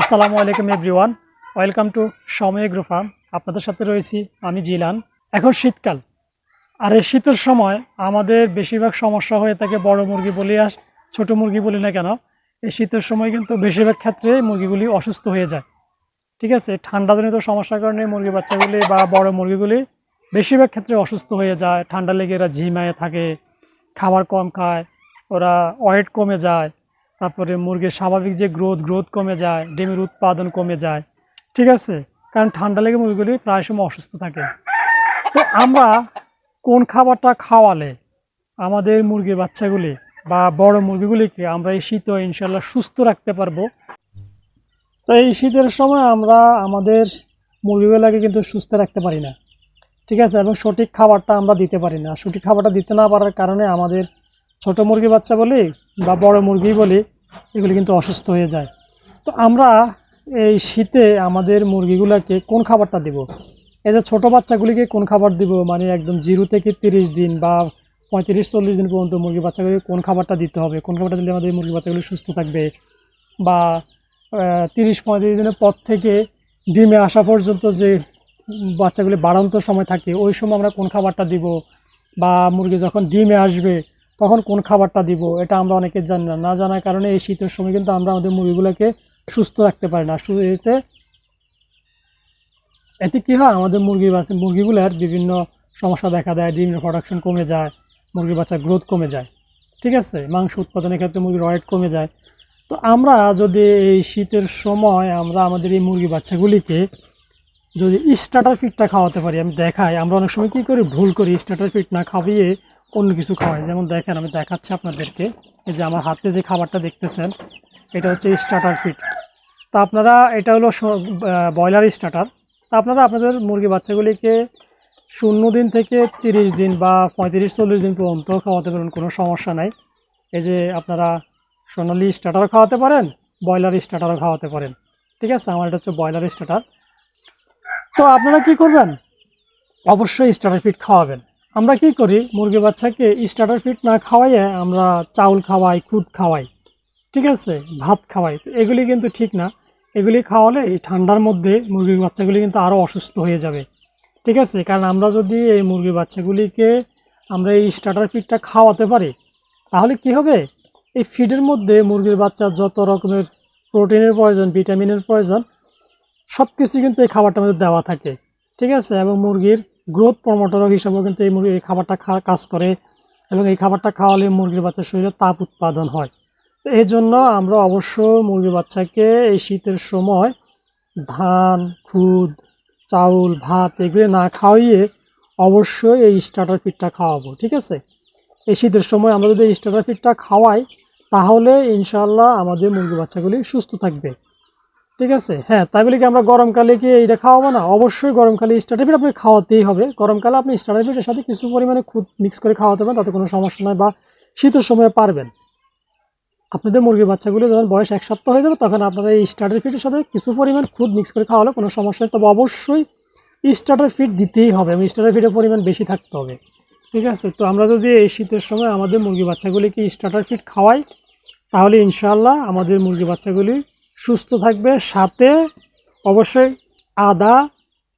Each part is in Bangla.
আসসালামু আলাইকুম everyone welcome to Somoy grow farm আপনাদের সাথে রয়েছি আমি জিলান। এখন শীতকাল। আর এই শীতের সময় আমাদের বেশিরভাগ সমস্যা হয়ে থাকে বড় মুরগি বলি আর ছোট মুরগি বলি না কেন? এই শীতের সময় কিন্তু বেশিরভাগ ক্ষেত্রে মুরগিগুলি অসুস্থ হয়ে যায়। ঠিক আছে? ঠান্ডাজনিত সমস্যার কারণে মুরগি বাচ্চাগুলি বা বড় মুরগিগুলি বেশিরভাগ ক্ষেত্রে অসুস্থ হয়ে যায়। ঠান্ডা লেগে এরা ঝিমায়ে থাকে, খাবার কম খায়, ওরা ওয়েট কমে যায় তারপরে মুরগির স্বাভাবিক যে গ্রোথ গ্রোথ কমে যায়, ডিমের উৎপাদন কমে যায়, ঠিক আছে? কারণ ঠান্ডা লেগে মুরগিগুলি প্রায় সময় অসুস্থ থাকে। তো আমরা কোন খাবারটা খাওয়ালে আমাদের মুরগির বাচ্চাগুলি বা বড় মুরগিগুলিকে আমরা এই শীতে ইনশাল্লাহ সুস্থ রাখতে পারব। তো এই শীতের সময় আমরা আমাদের মুরগিগুলোকে কিন্তু সুস্থ রাখতে পারি না, ঠিক আছে? এবং সঠিক খাবারটা আমরা দিতে পারি না। সঠিক খাবারটা দিতে না পারার কারণে আমাদের ছোট মুরগি বাচ্চা বলি বা বড় মুরগি বলি এগুলি কিন্তু অসুস্থ হয়ে যায়। তো আমরা এই শীতে আমাদের মুরগিগুলোকে কোন খাবারটা দিব? এই যে ছোটো বাচ্চাগুলিকে কোন খাবার দিব? মানে একদম জিরো থেকে তিরিশ দিন বা পঁয়ত্রিশ, চল্লিশ দিন পর্যন্ত মুরগি বাচ্চাগুলিকে কোন খাবারটা দিতে হবে? কোন খাবারটা দিলে আমাদের মুরগি বাচ্চাগুলি সুস্থ থাকবে? বা তিরিশ, পঁয়ত্রিশ দিনের পর থেকে ডিমে আসা পর্যন্ত যে বাচ্চাগুলি বাড়ন্ত সময় থাকে, ওই সময় আমরা কোন খাবারটা দিব? বা মুরগি যখন ডিমে আসবে তখন কোন খাবারটা দিব, এটা আমরা অনেকে জানি না। না জানার কারণে এই শীতের সময় কিন্তু আমরা আমাদের মুরগিগুলোকে সুস্থ রাখতে পারি না। এতে এতে কী হয়? আমাদের মুরগি বাচ্চা, মুরগিগুলোর বিভিন্ন সমস্যা দেখা দেয়, ডিমের প্রোডাকশন কমে যায়, মুরগির বাচ্চার গ্রোথ কমে যায়। ঠিক আছে? মাংস উৎপাদনের ক্ষেত্রে মুরগির ওয়েট কমে যায়। তো আমরা যদি এই শীতের সময় আমরা আমাদের এই মুরগি বাচ্চাগুলিকে যদি স্টার্টার ফিডটা খাওয়াতে পারি, আমি দেখাই, আমরা অনেক সময় কী করি? ভুল করি স্টার্টার ফিড না খাওয়িয়ে অন্য কিছু খাওয়াই। যেমন দেখেন, আমি দেখাচ্ছি আপনাদেরকে। এই যে আমার হাতে যে খাবারটা দেখতেছেন, এটা হচ্ছে স্টার্টার ফিট তা আপনারা, এটা হলো ব্রয়লার স্টার্টার তা আপনারা আপনাদের মুরগি বাচ্চাগুলিকে শূন্য দিন থেকে তিরিশ দিন বা পঁয়ত্রিশ, চল্লিশ দিন পর্যন্ত খাওয়াতে পারেন, কোনো সমস্যা নাই। এই যে আপনারা সোনালি স্টার্টারও খাওয়াতে পারেন, ব্রয়লার স্টার্টারও খাওয়াতে পারেন। ঠিক আছে? আমার এটা হচ্ছে ব্রয়লার স্টার্টার তো আপনারা কি করবেন? অবশ্যই স্টার্টার ফিড খাওয়াবেন। আমরা কি করি? মুরগি বাচ্চাকে স্টার্টার ফিড না খাওয়াইয়ে আমরা চাউল খাওয়াই, খুদ খাওয়াই, ঠিক আছে? ভাত খাওয়াই। তো এগুলি কিন্তু ঠিক না। এগুলি খাওয়ালে এই ঠান্ডার মধ্যে মুরগির বাচ্চাগুলি কিন্তু আরও অসুস্থ হয়ে যাবে, ঠিক আছে? কারণ আমরা যদি এই মুরগির বাচ্চাগুলিকে আমরা এই স্টার্টার ফিডটা খাওয়াতে পারি, তাহলে কি হবে? এই ফিডের মধ্যে মুরগির বাচ্চার যত রকমের প্রোটিনের প্রয়োজন ভিটামিনের প্রয়োজন সব কিছু কিন্তু এই খাবারটার মধ্যে দেওয়া থাকে, ঠিক আছে? এবং মুরগির গ্রোথ প্রমোটর হিসাবেও কিন্তু এই মুরগি এই খাবারটা কাজ করে এবং এই খাবারটা খাওয়ালে মুরগির বাচ্চার শরীরে তাপ উৎপাদন হয়। তো এই জন্য আমরা অবশ্য মুরগির বাচ্চাকে এই শীতের সময় ধান, খুদ, চাউল, ভাত এগুলো না খাওয়িয়ে অবশ্যই এই স্টার্টার ফিডটা খাওয়াবো, ঠিক আছে? এই শীতের সময় আমরা যদি এই স্টার্টার ফিডটা খাওয়াই, তাহলে ইনশাল্লাহ আমাদের মুরগি বাচ্চাগুলি সুস্থ থাকবে। ঠিক আছে? হ্যাঁ তাই বলে কি আমরা গরমকালে কি এইটা খাওয়াবো না? অবশ্যই গরমকালে স্টার্টার ফিড আপনাকে খাওয়াতেই হবে। গরমকালে আপনি স্টার্টার ফিডের সাথে কিছু পরিমাণে খুদ মিক্স করে খাওয়াতে পারেন, তাতে কোনো সমস্যা নয় বা শীতের সময় পারবেন। আপনাদের মুরগির বাচ্চাগুলো যখন বয়স এক সপ্তাহ হয়ে যাবে, তখন আপনারা এই স্টার্টার ফিডের সাথে কিছু পরিমাণ খুদ মিক্স করে খাওয়ালে কোনো সমস্যা নেই। তবে অবশ্যই স্টার্টার ফিড দিতেই হবে এবং স্টার্টার ফিডের পরিমাণ বেশি থাকতে হবে। ঠিক আছে? তো আমরা যদি এই শীতের সময় আমাদের মুরগি বাচ্চাগুলিকে স্টার্টার ফিড খাওয়াই, তাহলে ইনশাল্লাহ আমাদের মুরগি বাচ্চাগুলি সুস্থ থাকবে। সাথে অবশ্যই আদা,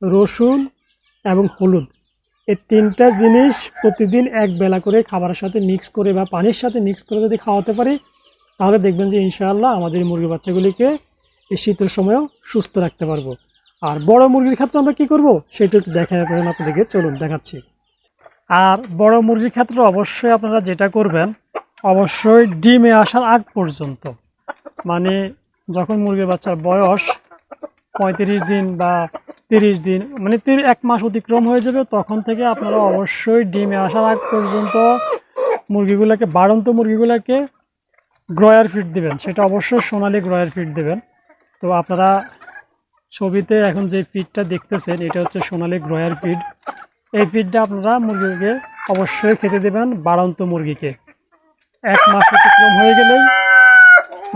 রসুন এবং হলুদ। এই তিনটা জিনিস প্রতিদিন এক বেলা করে খাবারের সাথে মিক্স করে বা পানির সাথে মিক্স করে যদি খাওয়াতে পারি, তাহলে দেখবেন যে ইনশাআল্লাহ আমাদের মুরগি বাচ্চাগুলিকে এই শীতের সময়ও সুস্থ রাখতে পারব। আর বড় মুরগির ক্ষেত্রে আমরা কি করব, সেটা একটু দেখা যাবেন আপনাদেরকে চলুন দেখাচ্ছি। আর বড় মুরগির ক্ষেত্রে অবশ্যই আপনারা যেটা করবেন, অবশ্যই ডিমে আসার আগ পর্যন্ত মানে যখন মুরগির বাচ্চার বয়স পঁয়ত্রিশ দিন বা তিরিশ দিন মানে এক মাস অতিক্রম হয়ে যাবে, তখন থেকে আপনারা অবশ্যই ডিমে আসার আগ পর্যন্ত মুরগিগুলোকে, বাড়ন্ত মুরগিগুলোকে গ্রয়ার ফিড দিবেন। সেটা অবশ্যই সোনালি গ্রয়ার ফিড দেবেন। তো আপনারা ছবিতে এখন যে ফিডটা দেখতেছেন, এটা হচ্ছে সোনালি গ্রয়ার ফিড। এই ফিডটা আপনারা মুরগিকে অবশ্যই খেতে দেবেন বাড়ন্ত মুরগিকে। এক মাস অতিক্রম হয়ে গেলেই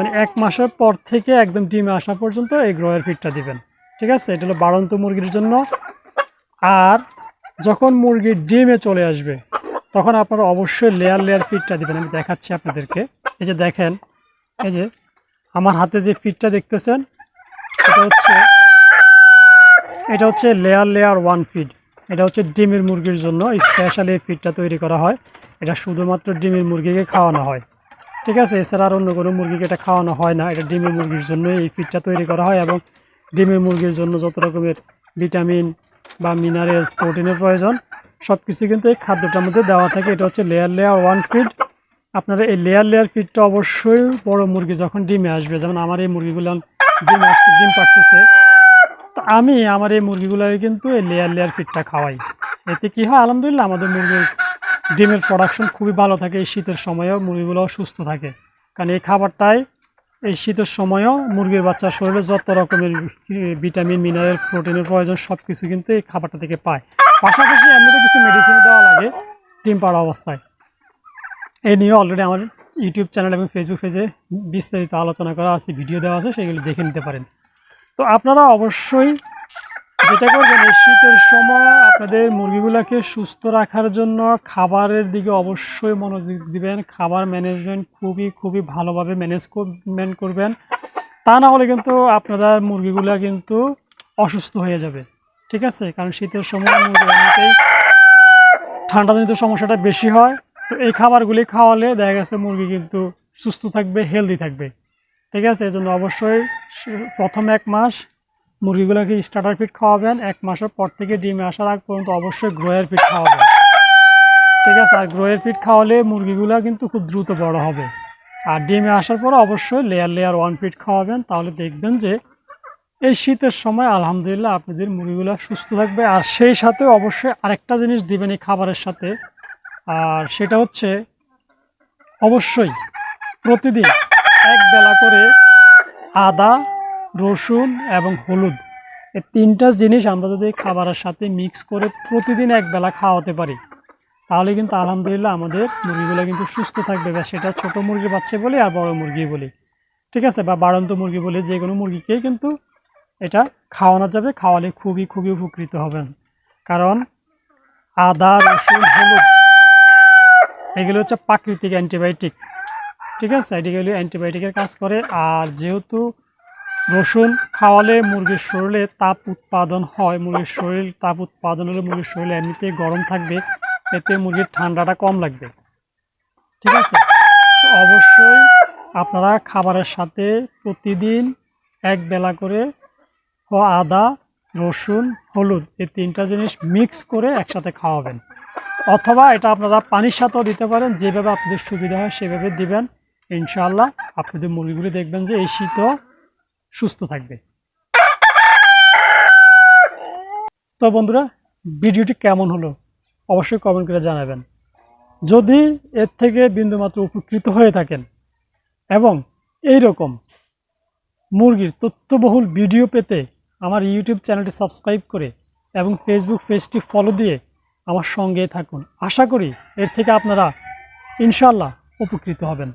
মানে এক মাসের পর থেকে একদম ডিমে আসা পর্যন্ত এই গ্রয়ার ফিডটা দিবেন। ঠিক আছে? এটা হলো বাড়ন্ত মুরগির জন্য। আর যখন মুরগি ডিমে চলে আসবে, তখন আপনারা অবশ্যই লেয়ার লেয়ার ফিডটা দিবেন। আমি দেখাচ্ছি আপনাদেরকে। এই যে দেখেন, এই যে আমার হাতে যে ফিডটা দেখতেছেন, এটা হচ্ছে এটা হচ্ছে লেয়ার লেয়ার ওয়ান ফিড এটা হচ্ছে ডিমের মুরগির জন্য স্পেশালি এই ফিডটা তৈরি করা হয়। এটা শুধুমাত্র ডিমের মুরগিকে খাওয়ানো হয়। ঠিক আছে, এছাড়া আর অন্য কোনো মুরগিকে এটা খাওয়ানো হয় না। এটা ডিমের মুরগির জন্য এই ফিডটা তৈরি করা হয় এবং ডিমের মুরগির জন্য যত রকমের ভিটামিন বা মিনারেলস প্রোটিনের প্রয়োজন সব কিছু কিন্তু এই খাদ্যটার মধ্যে দেওয়া থাকে। এটা হচ্ছে লেয়ার লেয়ার ওয়ান ফিড আপনারা এই লেয়ার লেয়ার ফিডটা অবশ্যই বড় মুরগি যখন ডিমে আসবে, যেমন আমার এই মুরগিগুলো ডিম আসছে, ডিম পাড়তেছে তো আমি আমার এই মুরগিগুলোকে কিন্তু এই লেয়ার লেয়ার ফিডটা খাওয়াই। এতে কি হয়? আলহামদুলিল্লাহ আমাদের মুরগির ডিমের প্রোডাকশন খুবই ভালো থাকে এই শীতের সময়েও, মুরগিগুলোও সুস্থ থাকে। কারণ এই খাবারটাই এই শীতের সময়ও মুরগির বাচ্চার শরীরে যত রকমের ভিটামিন মিনারেল প্রোটিনের প্রয়োজন সব কিছু কিন্তু এই খাবারটা থেকে পায়। পাশাপাশি এমনিতে কিছু মেডিসিন দেওয়া লাগে ডিম পাড়া অবস্থায়। এই নিয়ে অলরেডি আমার ইউটিউব চ্যানেল এবং ফেসবুক পেজে বিস্তারিত আলোচনা করা আছে ভিডিও দেওয়া আছে, সেগুলো দেখে নিতে পারেন। তো আপনারা অবশ্যই যেটা করবেন, এই শীতের সময় আপনাদের মুরগিগুলোকে সুস্থ রাখার জন্য খাবারের দিকে অবশ্যই মনোযোগ দিবেন। খাবার ম্যানেজমেন্ট খুবই খুবই ভালোভাবে ম্যানেজমেন্ট করবেন। তা না হলে কিন্তু আপনারা মুরগিগুলো কিন্তু অসুস্থ হয়ে যাবে। ঠিক আছে? কারণ শীতের সময় ঠান্ডাজনিত সমস্যাটা বেশি হয়। তো এই খাবারগুলি খাওয়ালে দেখা গেছে মুরগি কিন্তু সুস্থ থাকবে হেলদি থাকবে। ঠিক আছে? এই জন্য অবশ্যই প্রথম এক মাস মুরগিগুলোকে স্টার্টার ফিড খাওয়াবেন, এক মাসের পর থেকে ডিমে আসার আগ পর্যন্ত অবশ্যই গ্রোয়ের ফিড খাওয়াবেন। ঠিক আছে, আর গ্রোয়ের ফিড খাওয়ালে মুরগিগুলো কিন্তু খুব দ্রুত বড় হবে। আর ডিমে আসার পর অবশ্যই লেয়ার লেয়ার ওয়ান ফিড খাওয়াবেন, তাহলে দেখবেন যে এই শীতের সময় আলহামদুলিল্লাহ আপনাদের মুরগিগুলো সুস্থ থাকবে। আর সেই সাথে অবশ্যই আরেকটা জিনিস দিবেন এই খাবারের সাথে, আর সেটা হচ্ছে অবশ্যই প্রতিদিন এক বেলা করে আদা রসুন এবং হলুদ। এই তিনটা জিনিস আমরা যদি খাবারের সাথে মিক্স করে প্রতিদিন এক বেলা খাওয়াতে পারি, তাহলে কিন্তু আলহামদুলিল্লাহ আমাদের মুরগিগুলো কিন্তু সুস্থ থাকবে বা সেটা ছোট মুরগি বাচ্চা বলি আর বড় মুরগি বলি। ঠিক আছে? বা বাড়ন্ত মুরগি বলি, যে কোনো মুরগিকেই কিন্তু এটা খাওয়ানো যাবে, খাওয়ালে খুবই খুবই উপকৃত হবেন। কারণ আদা, রসুন, হলুদ, এগুলো হচ্ছে প্রাকৃতিক অ্যান্টিবায়োটিক। ঠিক আছে? এগুলি অ্যান্টিবায়োটিকের কাজ করে। আর যেহেতু রসুন খাওয়ালে মুরগির শরীরে তাপ উৎপাদন হয়। মুরগির শরীর তাপ উৎপাদন হলে মুরগির শরীরে এমনিতেই গরম থাকবে, এতে মুরগির ঠান্ডাটা কম লাগবে। ঠিক আছে? অবশ্যই আপনারা খাবারের সাথে প্রতিদিন এক বেলা করে আদা, রসুন, হলুদ এই তিনটা জিনিস মিক্স করে একসাথে খাওয়াবেন। অথবা এটা আপনারা পানির সাথেও দিতে পারেন, যেভাবে আপনাদের সুবিধা হয় সেভাবে দিবেন। ইনশাআল্লাহ আপনাদের মুরগিগুলি দেখবেন যে এই শীতও সুস্থ থাকবে। তো বন্ধুরা, ভিডিওটি কেমন হলো অবশ্যই কমেন্ট করে জানাবেন। যদি এর থেকে বিন্দুমাত্র উপকৃত হয়ে থাকেন এবং এই রকম মুরগির তথ্যবহুল ভিডিও পেতে আমার ইউটিউব চ্যানেলটি সাবস্ক্রাইব করে এবং ফেসবুক পেজটি ফলো দিয়ে আমার সঙ্গে থাকুন। আশা করি এর থেকে আপনারা ইনশাল্লাহ উপকৃত হবেন।